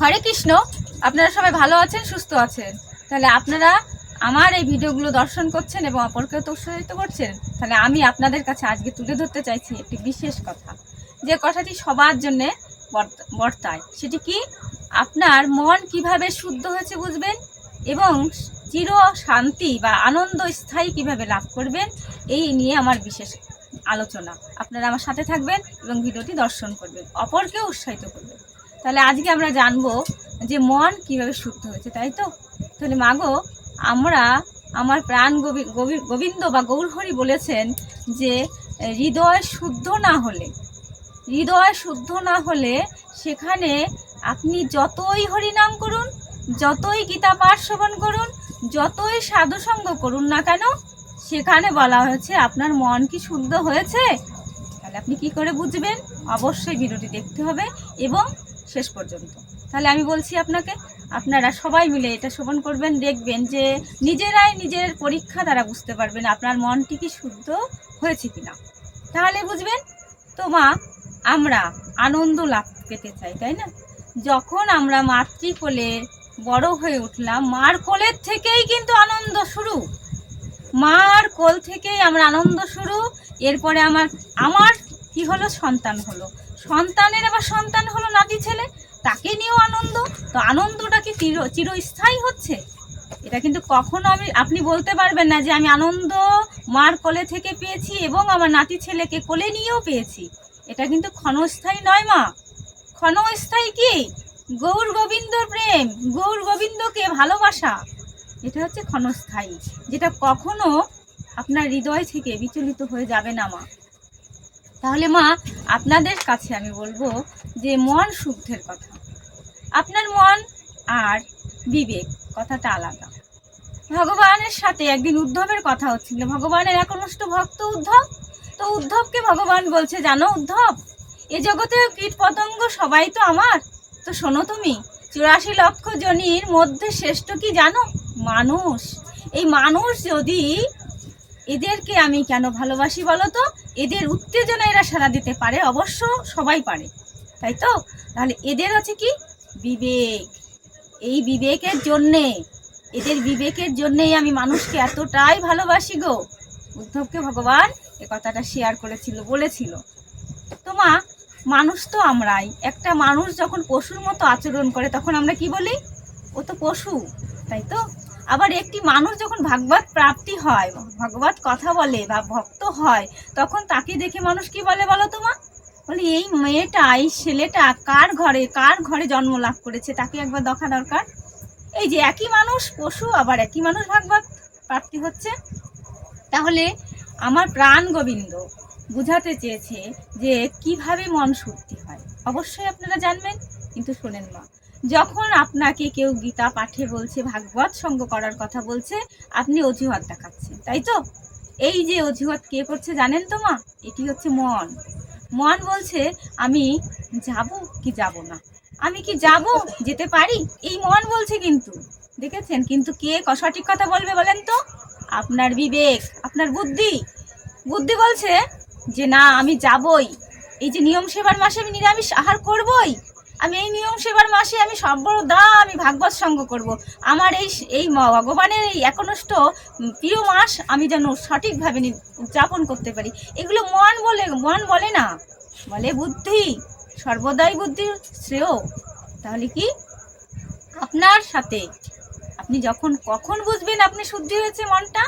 হরে কৃষ্ণ, আপনারা সবাই ভালো আছেন, সুস্থ আছেন? তাহলে আপনারা আমার এই ভিডিওগুলো দর্শন করছেন এবং অপরকেও তো উৎসাহিত করছেন, তাহলে আমি আপনাদের কাছে আজকে তুলে ধরতে চাইছি একটি বিশেষ কথা। যে কথাটি সবার জন্যে বর্ত- বর্তায়, সেটি কি? আপনার মন কীভাবে শুদ্ধ হয়েছে বুঝবেন? এবং চির শান্তি বা আনন্দ স্থায়ী কীভাবে লাভ করবেন? এই নিয়ে আমার বিশেষ আলোচনা। আপনারা আমার সাথে থাকবেন এবং ভিডিওটি দর্শন করবেন, অপরকেও উৎসাহিত করবেন। তাহলে আজকে আমরা জানব যে মন কীভাবে শুদ্ধ হয়েছে, তাই তো? তাহলে মাগো, আমরা আমার প্রাণ গোবি- গোবি- গোবিন্দ বা গৌরহরি বলেছেন যে হৃদয় শুদ্ধ না হলে, হৃদয় শুদ্ধ না হলে সেখানে আপনি যতই হরিনাম করুন, যতই গীতা পাঠ শ্রবণ করুন, যতই সাধুসঙ্গ করুন না কেন, সেখানে বলা হয়েছে আপনার মন কি শুদ্ধ হয়েছে? তাহলে আপনি কি করে বুঝবেন? অবশ্যই ভিডিওটি দেখতে হবে এবং শেষ পর্যন্ত। তাহলে আমি বলছি আপনাকে, আপনারা সবাই মিলে এটা শোভন করবেন, দেখবেন যে নিজেরাই নিজের পরীক্ষা দ্বারা বুঝতে পারবেন আপনার মনটি কি শুদ্ধ হয়েছে কিনা। তাহলে বুঝবেন, তো মা, আমরা আনন্দ লাভ পেতে চাই, তাই না? যখন আমরা মাতৃকোলে বড় হয়ে উঠলাম, মার কোলের থেকেই কিন্তু আনন্দ শুরু। মার কোল থেকেই আমরা আনন্দ শুরু, এরপরে আমার আমার কি হলো, সন্তান হলো। সন্তানের আবার সন্তান হলো নাতি ছেলে, তাকে নিয়েও আনন্দ। তো আনন্দটা কি চির, চিরস্থায়ী হচ্ছে? এটা কিন্তু কখনো আমি, আপনি বলতে পারবেন না যে আমি আনন্দ মার কোলে থেকে পেয়েছি এবং আমার নাতি ছেলেকে কোলে নিয়েও পেয়েছি। এটা কিন্তু ক্ষণস্থায়ী নয় মা। ক্ষণস্থায়ী কি? গৌর গোবিন্দ প্রেম, গৌর গোবিন্দকে ভালোবাসা। এটা হচ্ছে ক্ষণস্থায়ী। যেটা কখনো আপনার হৃদয় থেকে বিচলিত হয়ে যাবে না মা। তাহলে মা, আপনাদের কাছে আমি বলব যে মন শুদ্ধের কথা। আপনার মন আর বিবেক, কথাটা আলাদা। ভগবানের সাথে একদিন উদ্ধবের কথা হচ্ছিল। ভগবানের একনিষ্ঠ ভক্ত উদ্ধব। তো উদ্ধবকে ভগবান বলছে, জানো উদ্ধব, এ জগতে কীট পতঙ্গ সবাই তো আমার। তো শোনো তুমি, চুরাশি লক্ষ জনির মধ্যে শ্রেষ্ঠ কি জানো? মানুষ। এই মানুষ যদি এদেরকে আমি কেন ভালোবাসি বলো তো এদের উত্তেজনা এরা সারা দিতে পারে, অবশ্য সবাই পারে। তাই তো? তাহলে এদের আছে কি? বিবেক। এই বিবেকের জন্যে, এদের বিবেকের জন্যেই আমি মানুষকে এতটাই ভালোবাসি গো। উদ্ধবকে ভগবান এ কথাটা শেয়ার করেছিল, বলেছিল। তো মা, মানুষ তো আমরাই। একটা মানুষ যখন পশুর মতো আচরণ করে, তখন আমরা কি বলি? ও তো পশু, তাই তো? আবার একটি মানুষ যখন ভাগবত প্রাপ্তি হয়, ভগবত কথা বলে বা ভক্ত হয়, তখন তাকে দেখে মানুষ কি বলে বলো তো মা? বলে, এই মেয়েটা, এই ছেলেটা কার ঘরে কার ঘরে জন্ম লাভ করেছে? তাকে একবার দেখা দরকার। এই যে একই মানুষ, পশু, আবার একই মানুষ ভাগবত প্রাপ্তি হচ্ছে। তাহলে আমার প্রাণ গোবিন্দ বুঝাতে চেয়েছে যে কীভাবে মন শুদ্ধি হয়। অবশ্যই আপনারা জানবেন, কিন্তু শোনেন মা। যখন আপনাকে কেউ গীতা পাঠে বলছে, ভাগবত সঙ্গ করার কথা বলছে, আপনি অজুহাত দেখাচ্ছেন, তাই তো? এই যে অজুহাত কে করছে জানেন তো মা? এটি হচ্ছে মন। মন বলছে, আমি যাব কি যাব না? আমি কি যাব? যেতে পারি? এই মন বলছে কিন্তু। দেখেছেন? কিন্তু কে সঠিক কথা বলবে বলেন তো? আপনার বিবেক, আপনার বুদ্ধি। বুদ্ধি বলছে যে, না, আমি যাবই। এই যে নিয়ম সেবার মাসে আমি নিরামিষ আহার করবই। আমি এই নিয়ম সেবার মাসে আমি সর্বদা আমি ভাগবত সঙ্গ করব। আমার এই এই ভগবানের এই একনিষ্ঠ প্রিয় মাস আমি যেন সঠিকভাবে উদযাপন করতে পারি। এগুলো মন বলে মন বলে না। বলে বুদ্ধি। সর্বদাই বুদ্ধি শ্রেয়। তাহলে কি? আপনার সাথে। আপনি যখন কখন বুঝবেন আপনি শুদ্ধি হয়েছে মনটা?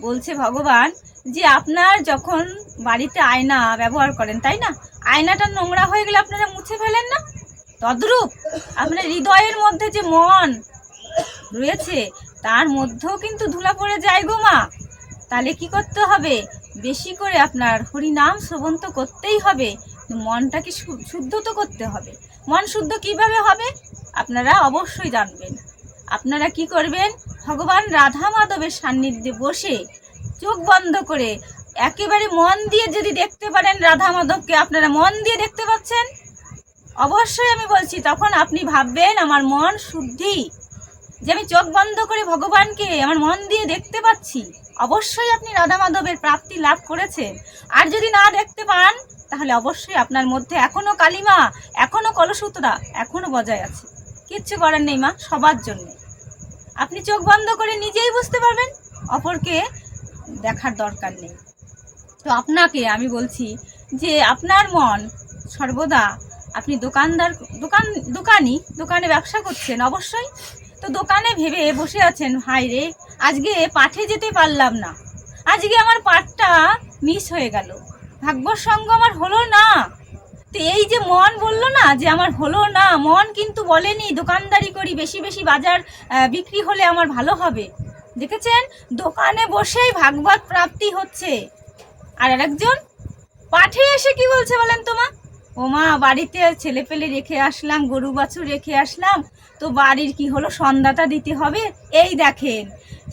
বলছে ভগবান যে আপনার যখন বাড়িতে আয়না ব্যবহার করেন, তাই না? আয়নাটা নোংরা হয়ে গেলে আপনারা মুছে ফেলেন না? তদ্রূপ আপনার হৃদয়ের মধ্যে যে মন রয়েছে, তার মধ্যেও কিন্তু ধুলা পড়ে যায় গো মা। তাহলে কি করতে হবে? বেশি করে আপনার হরিনাম শ্রবণ তো করতেই হবে। মনটাকে শুদ্ধ তো করতে হবে। মন শুদ্ধ কীভাবে হবে? আপনারা অবশ্যই জানবেন। আপনারা কি করবেন? ভগবান রাধা মাধবের সান্নিধ্যে বসে চোখ বন্ধ করে একেবারে মন দিয়ে যদি দেখতে পারেন রাধা মাধবকে, আপনারা মন দিয়ে দেখতে পাচ্ছেন? অবশ্যই আমি বলছি, তখন আপনি ভাববেন আমার মন শুদ্ধি, যে আমি চোখ বন্ধ করে ভগবানকে আমার মন দিয়ে দেখতে পাচ্ছি। অবশ্যই আপনি রাধা মাধবের প্রাপ্তি লাভ করেছেন। আর যদি না দেখতে পান, তাহলে অবশ্যই আপনার মধ্যে এখনও কালিমা, এখনও কলসূত্রা, এখনও বজায় আছে। কিচ্ছু করার নেই মা, সবার জন্য। আপনি চোখ বন্ধ করে নিজেই বুঝতে পারবেন, অপরকে দেখার দরকার নেই। তো আপনাকে আমি বলছি যে আপনার মন সর্বদা আপনি দোকানদার, দোকান, দোকানি, দোকানে ব্যবসা করছেন, অবশ্যই। তো দোকানে ভেবে বসে আছেন হাই রে, আজকে পাঠে যেতে পারলাম না। আজকে আমার পাঠটা মিস হয়ে গেল। ভাগ্যর সঙ্গ আমার হলো না। তো এই যে মন বলল না যে আমার হলো না, মন কিন্তু বলেনি, দোকানদারি করি, বেশি বেশি বাজার বিক্রি হলে আমার ভালো হবে। দেখেছেন? দোকানে বসেই ভাগবত প্রাপ্তি হচ্ছে। আর আরেকজন, পাঠে এসে কি বলছে বলেন তো মা ও মা বাড়িতে ছেলে পেলে রেখে আসলাম, গরু বাছুর রেখে আসলাম, তো বাড়ির কি হলো, সন্ধ্যাটা দিতে হবে? এই দেখেন,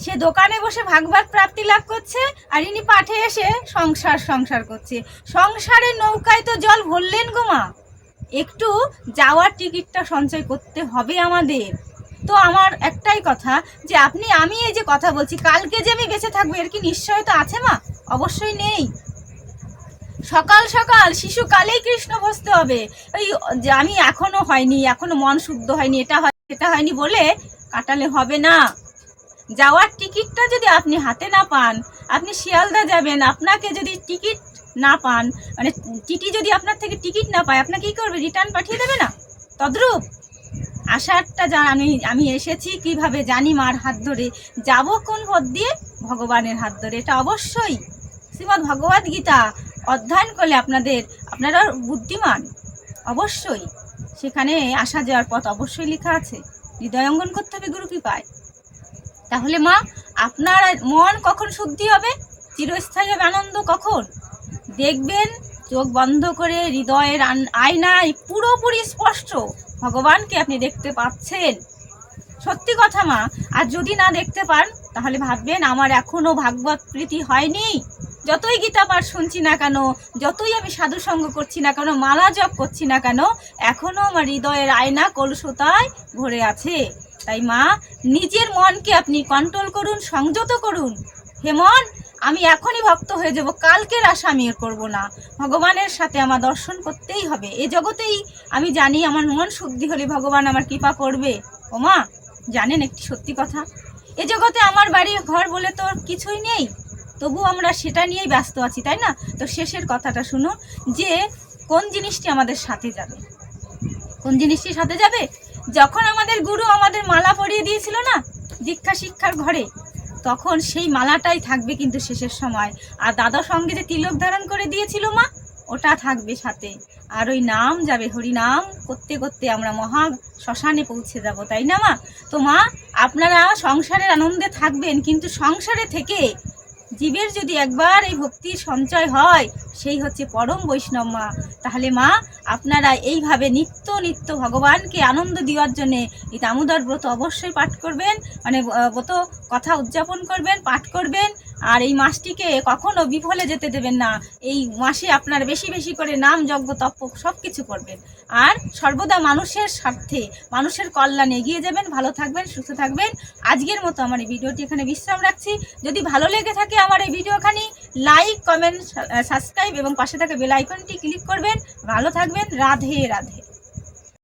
সে দোকানে বসে ভাগ ভাগ প্রাপ্তি লাভ করছে, আর ইনি পাঠে এসে সংসার সংসার করছে। সংসারের নৌকায় তো জল ভরলেন গো মা। একটু যাওয়ার টিকিটটা সঞ্চয় করতে হবে আমাদের। তো আমার একটাই কথা, যে আপনি, আমি এই যে কথা বলছি, কালকে যে আমি বেঁচে থাকব, এর কি নিশ্চয়তা আছে মা? অবশ্যই নেই। সকাল সকাল শিশুকালেই কৃষ্ণ বসতে হবে। ওই যে আমি এখনও হয়নি, এখনও মন শুদ্ধ হয়নি, এটা হয়, সেটা হয়নি বলে কাটালে হবে না। যাওয়ার টিকিটটা যদি আপনি হাতে না পান, আপনি শিয়ালদা যাবেন, আপনাকে যদি টিকিট না পান মানে টিটি যদি আপনার থেকে টিকিট না পায়, আপনাকে কি করবে? রিটার্ন পাঠিয়ে দেবে না? তদ্রূপ। আশারটা যা, আমি আমি এসেছি, কীভাবে জানি মার হাত ধরে। যাব কোন পথ দিয়ে? ভগবানের হাত ধরে। এটা অবশ্যই। শ্রীমদ্ ভগবদ গীতা। অধ্যয়ন করলে আপনাদের, আপনারা বুদ্ধিমান। অবশ্যই। সেখানে আসা যাওয়ার পথ অবশ্যই লেখা আছে। হৃদয়ঙ্গন করতে হবে, গুরু কৃপায়। তাহলে মা, আপনার মন কখন শুদ্ধি হবে? চিরস্থায়ী হবে আনন্দ কখন? দেখবেন, চোখ বন্ধ করে হৃদয়ের আয়নায় পুরোপুরি স্পষ্ট ভগবানকে আপনি দেখতে পাচ্ছেন। সত্যি কথা মা, আর যদি না দেখতে পান, তাহলে ভাববেন, আমার এখনও ভাগবত প্রীতি হয়নি। যতই গীতা পাঠ শুনছি না কেন, যতই আমি সাধু সঙ্গ করছি না কেন, মালা জপ করছি না কেন এখনও আমার হৃদয়ের আয়না কলসুতায় ভরে আছে। তাই মা, নিজের মনকে আপনি কন্ট্রোল করুন, সংযত করুন। হে মন, আমি এখনই ভক্ত হয়ে যাব, কালকের আশা আমি করব না। ভগবানের সাথে আমার দর্শন করতেই হবে। এ জগতেই আমি জানি আমার মন শুদ্ধি হলে ভগবান আমার কৃপা করবে। ও মা জানেন একটি সত্যি কথা? এ জগতে আমার বাড়ি ঘর বলে তো কিছুই নেই। তবু আমরা সেটা নিয়েই ব্যস্ত আছি, তাই না? তো শেষের কথাটা শুনো যে কোন জিনিসটি আমাদের সাথে যাবে? কোন জিনিসটি সাথে যাবে? যখন আমাদের গুরু আমাদের মালা পরিয়ে দিয়েছিল না, দীক্ষা শিক্ষার ঘরে, তখন সেই মালাটাই থাকবে কিন্তু শেষের সময়। আর দাদা সঙ্গে যে তিলক ধারণ করে দিয়েছিল মা, ওটা থাকবে সাথে। আর ওই নাম যাবে, হরি নাম, করতে করতে আমরা মহা শ্মশানে পৌঁছে যাব, তাই না মা? তো মা, আপনারা সংসারের আনন্দে থাকবেন, কিন্তু সংসারে থেকে জীবের যদি একবার এই ভক্তির সঞ্চয় হয়, সেই হচ্ছে পরম বৈষ্ণব মা। তাহলে মা, আপনারা এইভাবে নিত্য নিত্য ভগবানকে আনন্দ দেওয়ার জন্যে এই দামোদর ব্রত অবশ্যই পাঠ করবেন মানে ব্রত কথা উদযাপন করবেন, পাঠ করবেন। আর এই মাসটিকে কখনো বিফলে যেতে দেবেন না। এই মাসে আপনার বেশি বেশি করে নাম, যজ্ঞ, তপ সব কিছু করবেন। আর সর্বদা মানুষের স্বার্থে, মানুষের কল্যাণে এগিয়ে যাবেন, ভালো থাকবেন, সুস্থ থাকবেন। আজকের মতো আমার এই ভিডিওটি এখানে বিশ্রাম রাখছি। যদি ভালো লেগে থাকে আমার এই ভিডিওখানি লাইক কমেন্ট সাবস্ক্রাইব এবং পাশে থাকা বেল আইকনটি ক্লিক করবেন। ভালো থাকবেন, রাধে রাধে।